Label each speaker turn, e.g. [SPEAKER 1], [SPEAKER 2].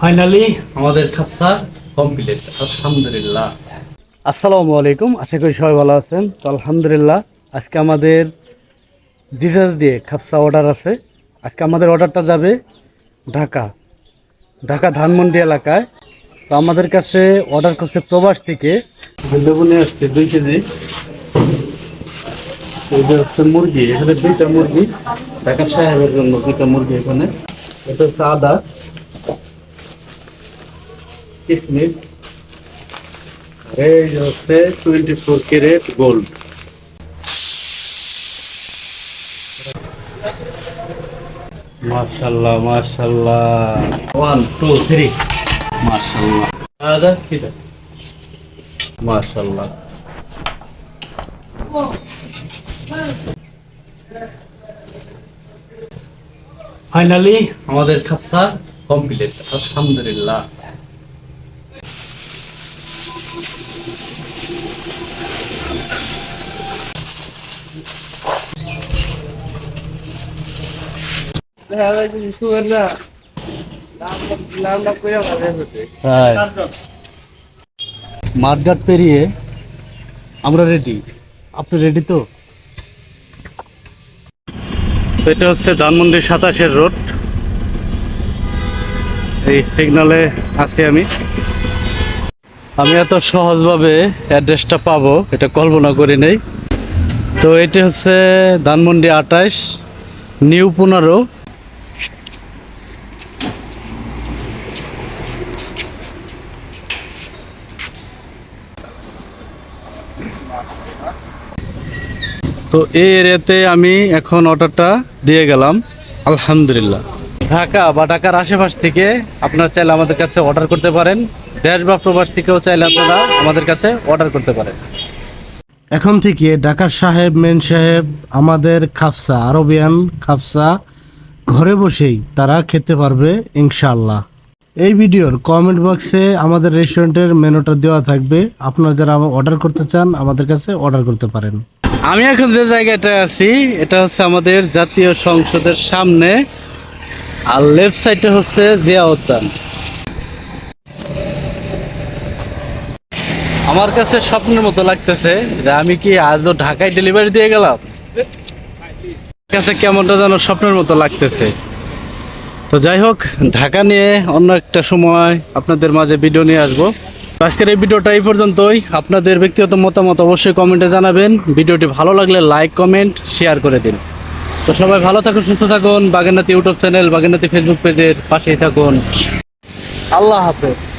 [SPEAKER 1] Finally আমাদের খাপসা complete আলহামদুলিল্লাহ। আসসালামু আলাইকুম আশা করি সবাই ভালো আছেন। তো আলহামদুলিল্লাহ আজকে আমাদের জিজাস দিয়ে খাপসা অর্ডার আছে। আজকে আমাদের অর্ডারটা যাবে ঢাকা ঢাকা ধানমন্ডি এলাকায়। তো আমাদের কাছে অর্ডার করছে প্রবাস থেকে। লেবুনে আসছে দুই কেজি। এটা হচ্ছে মুরগি এখানে দুইটা মুরগি ঢাকা সাহেবের জন্য দুইটা মুরগি এখানে। এটা হচ্ছে আদা কিসমিস এই হচ্ছে টোয়েন্টি ফোর ক্যারেট গোল্ড মাশাল্লাহ মাশাল্লাহ ওয়ান টু থ্রি মাশাল্লাহ আদা কিটা মাশাল্লাহ ফাইনালি আমাদের খাপসা কমপ্লিট আলহামদুলিল্লাহ। মাঠঘাট পেরিয়ে আমরা রেডি আপনি রেডি তো তো? এটা হচ্ছে ধানমন্ডি সাতাশের রোড। এই সিগনালে আছি আমি। আমি এত সহজভাবে অ্যাড্রেসটা পাবো, এটা কল্পনা করি নেই। তো এটা হচ্ছে ধানমন্ডি আঠাশ, নিউ পনেরো। তো এই এরিয়াতে আমি এখন অর্ডারটা দিয়ে গেলাম। আলহামদুলিল্লাহ। ঢাকা বা ঢাকার আশেপাশ থেকে আপনারা চাইলে আমাদের কাছে অর্ডার করতে পারেন। দেশ বা প্রবাস থেকেও চাইলে আপনারা আমাদের কাছে অর্ডার করতে পারেন।
[SPEAKER 2] এখন থেকে ঢাকার সাহেব মেন সাহেব আমাদের খাফসা আরবিয়ান খাফসা ঘরে বসেই তারা খেতে পারবে ইনশাল্লাহ এই ভিডিওর কমেন্ট বক্সে আমাদের রেস্টুরেন্টের মেনুটা দেওয়া থাকবে। আপনারা যারা অর্ডার করতে চান আমাদের কাছে অর্ডার করতে পারেন।
[SPEAKER 1] আমি এখন যে জায়গাটায় আছি, এটা হচ্ছে আমাদের জাতীয় সংসদের সামনে। আর লেফট সাইডে হচ্ছে জিয়া উদ্যান আমার কাছে স্বপ্নের মতো লাগতেছে যে আমি কি আজও ঢাকায় ডেলিভারি দিয়ে গেলাম? কাছে কেমনটা যেন স্বপ্নের মতো লাগতেছে। তো যাই হোক, ঢাকা নিয়ে অন্য একটা সময় আপনাদের মাঝে ভিডিও নিয়ে আসব। আজকের এই ভিডিওটা এই পর্যন্তই। আপনাদের ব্যক্তিগত মতামত অবশ্যই কমেন্টে জানাবেন। ভিডিওটি ভালো লাগলে লাইক, কমেন্ট, শেয়ার করে দিন। তো সবাই ভালো থাকুন, সুস্থ থাকুন। বাগেরনাথ ইউটিউব চ্যানেল বাগেনাতি ফেসবুক পেজের পাশেই থাকুন। আল্লাহ হাফেজ।